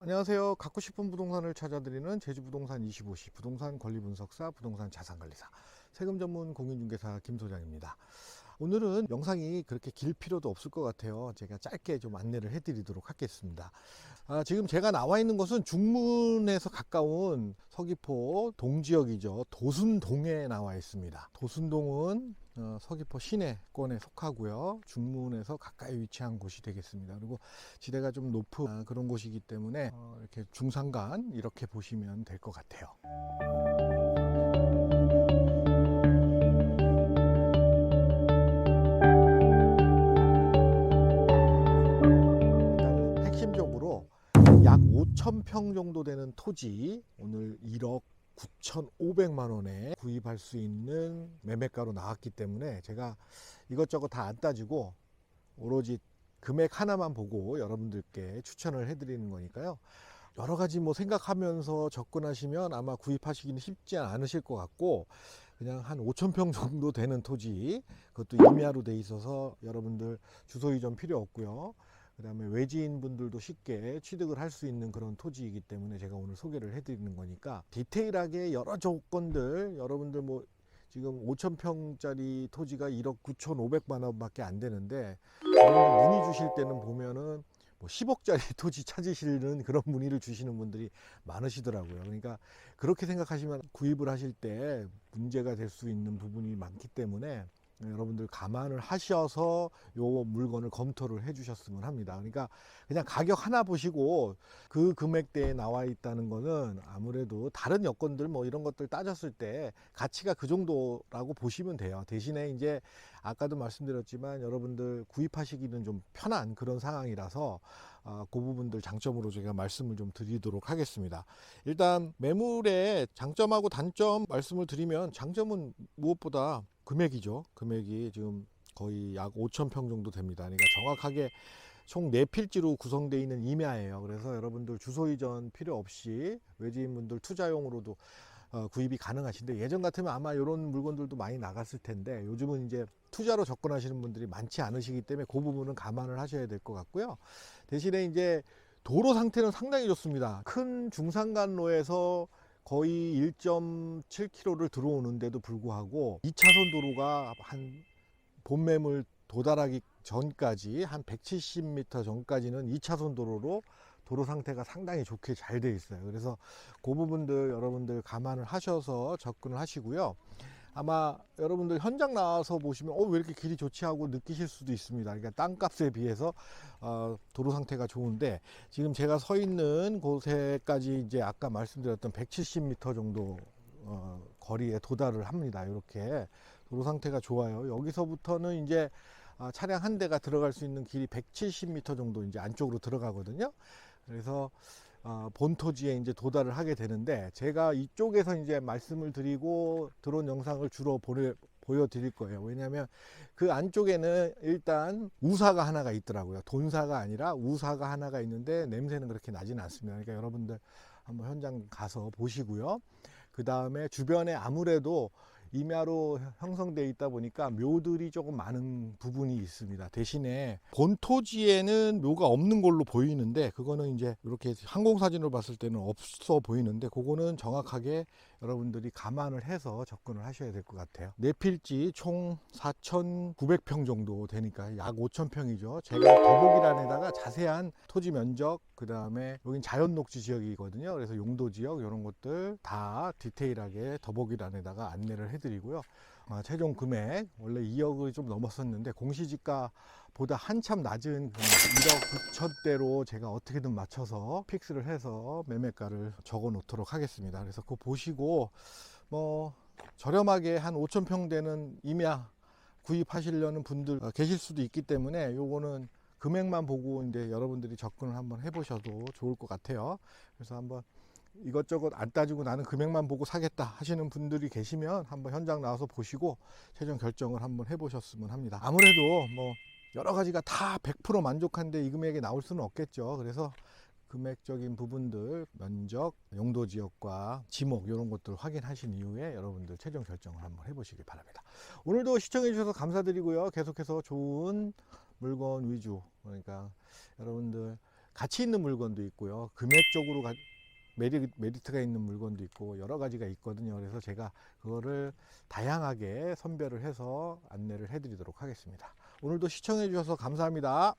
안녕하세요. 갖고 싶은 부동산을 찾아드리는 제주부동산 25시 부동산 권리분석사 부동산 자산관리사 세금 전문 공인중개사 김 소장입니다. 오늘은 영상이 그렇게 길 필요도 없을 것 같아요. 제가 짧게 좀 안내를 해드리도록 하겠습니다. 아, 지금 제가 나와 있는 곳은 중문에서 가까운 서귀포 동지역이죠. 도순동에 나와 있습니다. 도순동은 어, 서귀포 시내권에 속하고요. 중문에서 가까이 위치한 곳이 되겠습니다. 그리고 지대가 좀 높은 아, 그런 곳이기 때문에 어, 이렇게 중산간 이렇게 보시면 될 것 같아요. 5,000평 정도 되는 토지 오늘 1억 9,500만 원에 구입할 수 있는 매매가로 나왔기 때문에 제가 이것저것 다 안 따지고 오로지 금액 하나만 보고 여러분들께 추천을 해드리는 거니까요. 여러 가지 뭐 생각하면서 접근하시면 아마 구입하시기는 쉽지 않으실 것 같고 그냥 한 5천 평 정도 되는 토지 그것도 임야로 돼 있어서 여러분들 주소 이전 필요 없고요. 그 다음에 외지인 분들도 쉽게 취득을 할 수 있는 그런 토지이기 때문에 제가 오늘 소개를 해드리는 거니까 디테일하게 여러 조건들 여러분들 뭐 지금 5천 평짜리 토지가 1억 9,500만 원밖에 안 되는데 문의 주실 때는 보면은 뭐 10억짜리 토지 찾으시는 그런 문의를 주시는 분들이 많으시더라고요. 그러니까 그렇게 생각하시면 구입을 하실 때 문제가 될 수 있는 부분이 많기 때문에 여러분들 감안을 하셔서 요 물건을 검토를 해 주셨으면 합니다. 그러니까 그냥 가격 하나 보시고 그 금액대에 나와 있다는 거는 아무래도 다른 여건들 뭐 이런 것들 따졌을 때 가치가 그 정도라고 보시면 돼요. 대신에 이제 아까도 말씀드렸지만 여러분들 구입하시기는 좀 편한 그런 상황이라서 아, 그 부분들 장점으로 제가 말씀을 좀 드리도록 하겠습니다. 일단 매물의 장점하고 단점 말씀을 드리면 장점은 무엇보다 금액이죠. 금액이 지금 거의 약 5천 평 정도 됩니다. 그러니까 정확하게 총 4필지로 구성되어 있는 임야예요. 그래서 여러분들 주소 이전 필요 없이 외지인분들 투자용으로도 어, 구입이 가능하신데 예전 같으면 아마 이런 물건들도 많이 나갔을 텐데 요즘은 이제 투자로 접근하시는 분들이 많지 않으시기 때문에 그 부분은 감안을 하셔야 될 것 같고요. 대신에 이제 도로 상태는 상당히 좋습니다. 큰 중산간로에서 거의 1.7km를 들어오는데도 불구하고 2차선 도로가 한 본매물 도달하기 전까지 한 170m 전까지는 2차선 도로로 도로 상태가 상당히 좋게 잘 돼 있어요. 그래서 그 부분들 여러분들 감안을 하셔서 접근을 하시고요. 아마 여러분들 현장 나와서 보시면 어 왜 이렇게 길이 좋지 하고 느끼실 수도 있습니다. 그러니까 땅값에 비해서 어, 도로 상태가 좋은데 지금 제가 서 있는 곳에까지 이제 아까 말씀드렸던 170m 정도 어, 거리에 도달을 합니다. 이렇게 도로 상태가 좋아요. 여기서부터는 이제 아, 차량 한 대가 들어갈 수 있는 길이 170m 정도 이제 안쪽으로 들어가거든요. 그래서 어, 본토지에 이제 도달을 하게 되는데 제가 이쪽에서 이제 말씀을 드리고 드론 영상을 주로 보내, 보여드릴 거예요. 왜냐하면 그 안쪽에는 일단 우사가 하나가 있더라고요. 돈사가 아니라 우사가 하나가 있는데 냄새는 그렇게 나지는 않습니다. 그러니까 여러분들 한번 현장 가서 보시고요. 그 다음에 주변에 아무래도 임야로 형성되어 있다 보니까 묘들이 조금 많은 부분이 있습니다. 대신에 본토지에는 묘가 없는 걸로 보이는데 그거는 이제 이렇게 항공사진으로 봤을 때는 없어 보이는데 그거는 정확하게 여러분들이 감안을 해서 접근을 하셔야 될 것 같아요. 내필지 총 4,900평 정도 되니까 약 5,000평이죠. 제가 더보기란에다가 자세한 토지 면적, 그 다음에 여긴 자연 녹지 지역이거든요. 그래서 용도 지역 이런 것들 다 디테일하게 더보기란에다가 안내를 해 드리고요. 아, 최종 금액 원래 2억이 좀 넘었었는데 공시지가보다 한참 낮은 1억 9천대로 제가 어떻게든 맞춰서 픽스를 해서 매매가를 적어 놓도록 하겠습니다. 그래서 그거 보시고 뭐 저렴하게 한 5천 평 되는 임야 구입하시려는 분들 어, 계실 수도 있기 때문에 요거는 금액만 보고 이제 여러분들이 접근을 한번 해보셔도 좋을 것 같아요. 그래서 한번 이것저것 안 따지고 나는 금액만 보고 사겠다 하시는 분들이 계시면 한번 현장 나와서 보시고 최종 결정을 한번 해보셨으면 합니다. 아무래도 뭐 여러 가지가 다 100% 만족한데 이 금액이 나올 수는 없겠죠. 그래서 금액적인 부분들, 면적, 용도 지역과 지목 이런 것들 확인하신 이후에 여러분들 최종 결정을 한번 해보시기 바랍니다. 오늘도 시청해 주셔서 감사드리고요. 계속해서 좋은 물건 위주 그러니까 여러분들 가치 있는 물건도 있고요 금액적으로 가- 메리, 메리트가 있는 물건도 있고 여러 가지가 있거든요. 그래서 제가 그거를 다양하게 선별을 해서 안내를 해드리도록 하겠습니다. 오늘도 시청해 주셔서 감사합니다